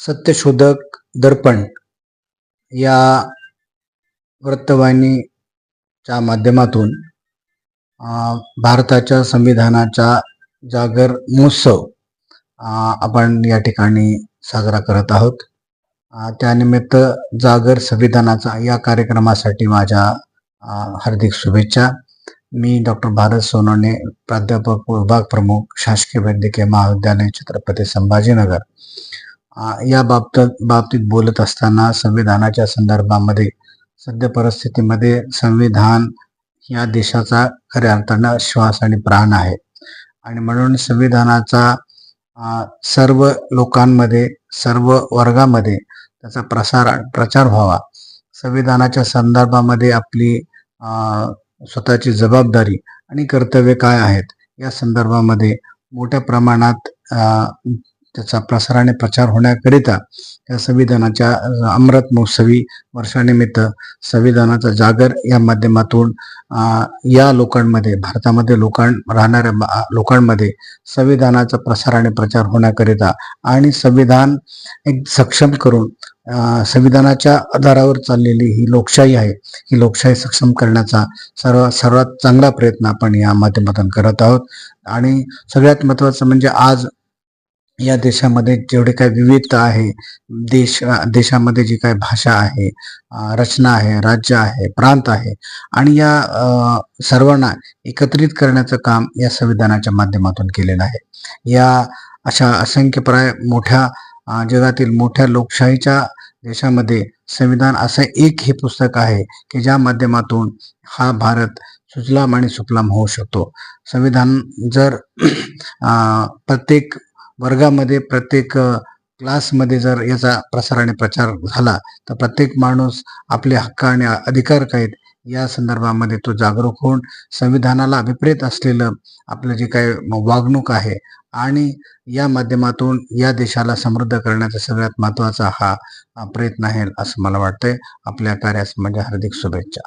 सत्यशोधक दर्पण या वृत्तवाहिनीच्या माध्यमातून भारताच्या संविधानाचा जागर महोत्सव आपण या ठिकाणी साजरा करत आहोत. त्यानिमित्त जागर संविधानाचा या कार्यक्रमासाठी माझ्या हार्दिक शुभेच्छा. मी डॉक्टर भारत सोनवणे प्राध्यापक विभाग प्रमुख शासकीय वैद्यकीय महाविद्यालय छत्रपती संभाजीनगर. या बाबत बाबतीत बोलत असताना संविधानाच्या संदर्भामध्ये सध्या परिस्थितीमध्ये संविधान या देशाचा खऱ्या अर्थानं श्वास आणि प्राण आहे. आणि म्हणून संविधानाचा सर्व लोकांमध्ये सर्व वर्गामध्ये त्याचा प्रसार प्रचार व्हावा. संविधानाच्या संदर्भामध्ये आपली स्वतःची जबाबदारी आणि कर्तव्य काय आहेत या संदर्भामध्ये मोठ्या प्रमाणात त्याचा प्रसार आणि प्रचार होण्याकरिता या संविधानाच्या अमृत महोत्सवी वर्षानिमित्त संविधानाचा जागर या माध्यमातून या लोकांमध्ये भारतामध्ये लोकां राहणाऱ्या मा- लोकांमध्ये संविधानाचा प्रसार आणि प्रचार होण्याकरिता आणि संविधान एक सक्षम करून संविधानाच्या आधारावर चाललेली ही लोकशाही आहे. ही लोकशाही सक्षम करण्याचा सर्व सर्वात चांगला प्रयत्न आपण या माध्यमातून करत आहोत. आणि सगळ्यात महत्त्वाचं म्हणजे आज या देशामध्ये जेवढे काय विविधता आहे देश देशामध्ये जी काय भाषा आहे रचना आहे राज्य आहे प्रांत आहे आणि या सर्वांना एकत्रित करण्याचं काम या संविधानाच्या माध्यमातून केलेलं आहे. या अशा असंख्यप्राय मोठ्या जगातील मोठ्या लोकशाहीच्या देशामध्ये संविधान असं एक हे पुस्तक आहे की ज्या माध्यमातून हा भारत सुजलाम आणि सुफलाम होऊ शकतो. संविधान जर प्रत्येक वर्गामध्ये प्रत्येक क्लासमध्ये जर याचा प्रसार आणि प्रचार झाला तर प्रत्येक माणूस आपले हक्क आणि अधिकार काय आहेत या संदर्भामध्ये तो जागरूक होऊन संविधानाला अभिप्रेत असलेलं आपलं जे काही वागणूक आहे आणि या माध्यमातून या देशाला समृद्ध करण्याचा सगळ्यात महत्त्वाचा हा प्रयत्न आहे असं मला वाटतंय. आपल्या कार्यास म्हणजे हार्दिक शुभेच्छा.